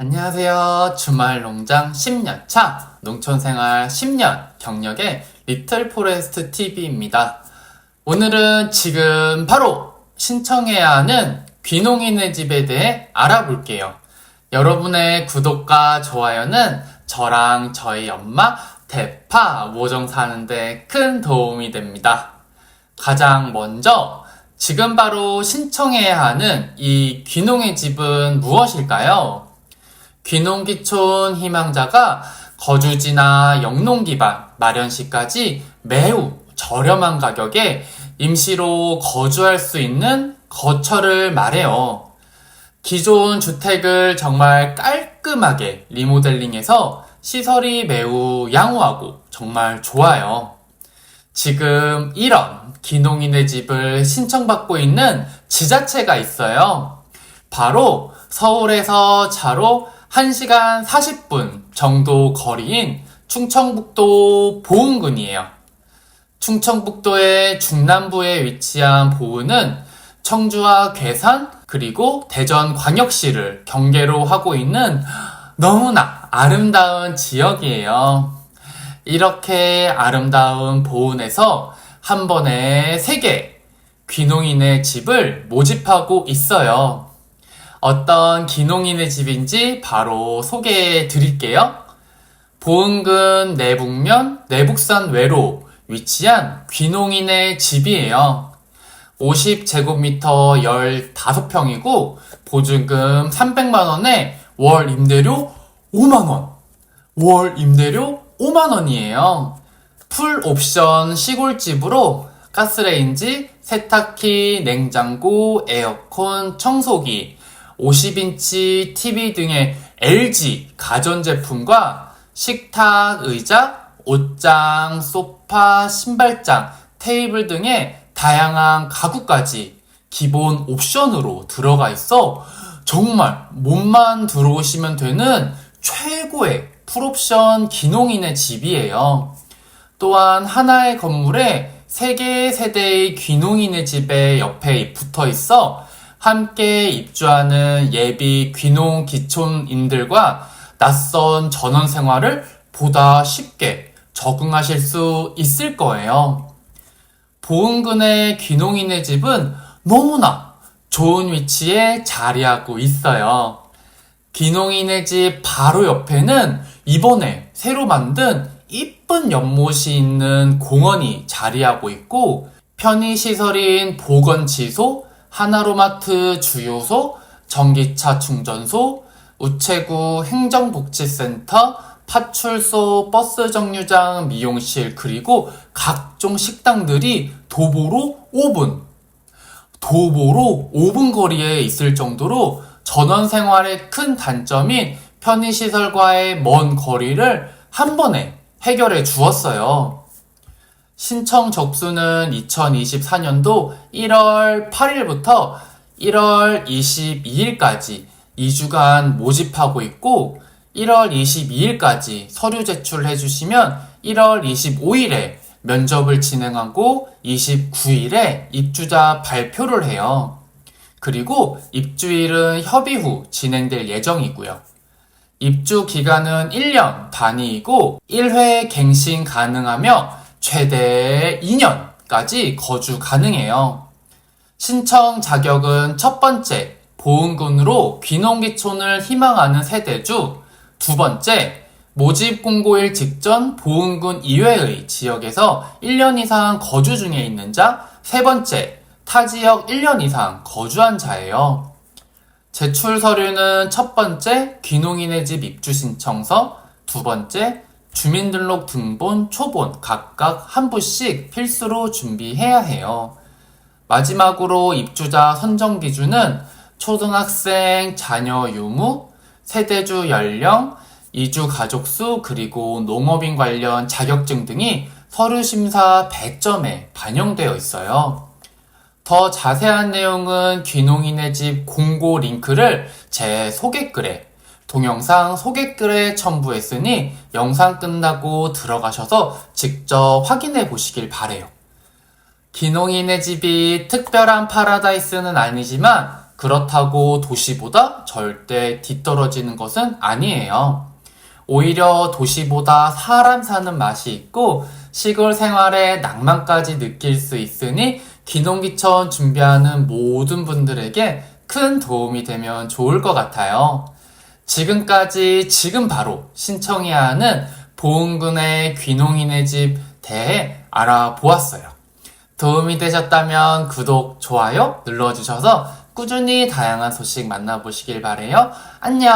안녕하세요. 주말 농장 10년 차 농촌생활 10년 경력의 리틀 포레스트 TV입니다. 오늘은 지금 바로 신청해야 하는 귀농인의 집에 대해 알아볼게요. 여러분의 구독과 좋아요는 저랑 저희 엄마 대파 모종 사는데 큰 도움이 됩니다. 가장 먼저 지금 바로 신청해야 하는 이 귀농의 집은 무엇일까요? 귀농귀촌 희망자가 거주지나 영농 기반 마련 시까지 매우 저렴한 가격에 임시로 거주할 수 있는 거처를 말해요. 기존 주택을 정말 깔끔하게 리모델링해서 시설이 매우 양호하고 정말 좋아요. 지금 이런 기농인의 집을 신청받고 있는 지자체가 있어요. 바로 서울에서 차로 1시간 40분 정도 거리인 충청북도 보은군이에요. 충청북도의 중남부에 위치한 보은은 청주와 괴산 그리고 대전 광역시를 경계로 하고 있는 너무나 아름다운 지역이에요. 이렇게 아름다운 보은에서 한 번에 세개 귀농인의 집을 모집하고 있어요. 어떤 귀농인의 집인지 바로 소개해 드릴게요. 보은군 내북면 내북산 외로 위치한 귀농인의 집이에요. 50제곱미터 15평이고 보증금 300만원에 월 임대료 5만원. 월 임대료 5만원이에요. 풀 옵션 시골집으로 가스레인지, 세탁기, 냉장고, 에어컨, 청소기, 50인치 TV 등의 LG 가전제품과 식탁, 의자, 옷장, 소파, 신발장, 테이블 등의 다양한 가구까지 기본 옵션으로 들어가 있어 정말 몸만 들어오시면 되는 최고의 풀옵션 기농인의 집이에요. 또한 하나의 건물에 세 개의 세대의 귀농인의 집에 옆에 붙어 있어 함께 입주하는 예비 귀농 기촌인들과 낯선 전원 생활을 보다 쉽게 적응하실 수 있을 거예요. 보은군의 귀농인의 집은 너무나 좋은 위치에 자리하고 있어요. 귀농인의 집 바로 옆에는 이번에 새로 만든 이쁜 연못이 있는 공원이 자리하고 있고 편의시설인 보건지소, 하나로마트 주유소, 전기차 충전소, 우체국 행정복지센터, 파출소, 버스 정류장, 미용실, 그리고 각종 식당들이 도보로 5분, 도보로 5분 거리에 있을 정도로 전원 생활의 큰 단점인 편의시설과의 먼 거리를 한 번에 해결해 주었어요. 신청 접수는 2024년도 1월 8일부터 1월 22일까지 2주간 모집하고 있고 1월 22일까지 서류 제출해 주시면 1월 25일에 면접을 진행하고 29일에 입주자 발표를 해요. 그리고 입주일은 협의 후 진행될 예정이고요. 입주 기간은 1년 단위이고 1회 갱신 가능하며 최대 2년까지 거주 가능해요. 신청 자격은 첫 번째, 보은군으로 귀농귀촌을 희망하는 세대주, 두 번째, 모집 공고일 직전 보은군 이외의 지역에서 1년 이상 거주 중에 있는 자, 세 번째, 타 지역 1년 이상 거주한 자예요. 제출 서류는 첫 번째, 귀농인의 집 입주 신청서, 두 번째, 주민등록 등본, 초본 각각 한 부씩 필수로 준비해야 해요. 마지막으로 입주자 선정 기준은 초등학생, 자녀 유무, 세대주 연령, 이주 가족 수, 그리고 농업인 관련 자격증 등이 서류 심사 100점에 반영되어 있어요. 더 자세한 내용은 귀농인의 집 공고 링크를 제 소개글에 동영상 소개글에 첨부했으니 영상 끝나고 들어가셔서 직접 확인해 보시길 바래요. 귀농인의 집이 특별한 파라다이스는 아니지만 그렇다고 도시보다 절대 뒤떨어지는 것은 아니에요. 오히려 도시보다 사람 사는 맛이 있고 시골 생활의 낭만까지 느낄 수 있으니 귀농귀촌 준비하는 모든 분들에게 큰 도움이 되면 좋을 것 같아요. 지금까지 지금 바로 신청해야 하는 보은군의 귀농인의 집 대해 알아보았어요. 도움이 되셨다면 구독, 좋아요 눌러주셔서 꾸준히 다양한 소식 만나보시길 바래요. 안녕!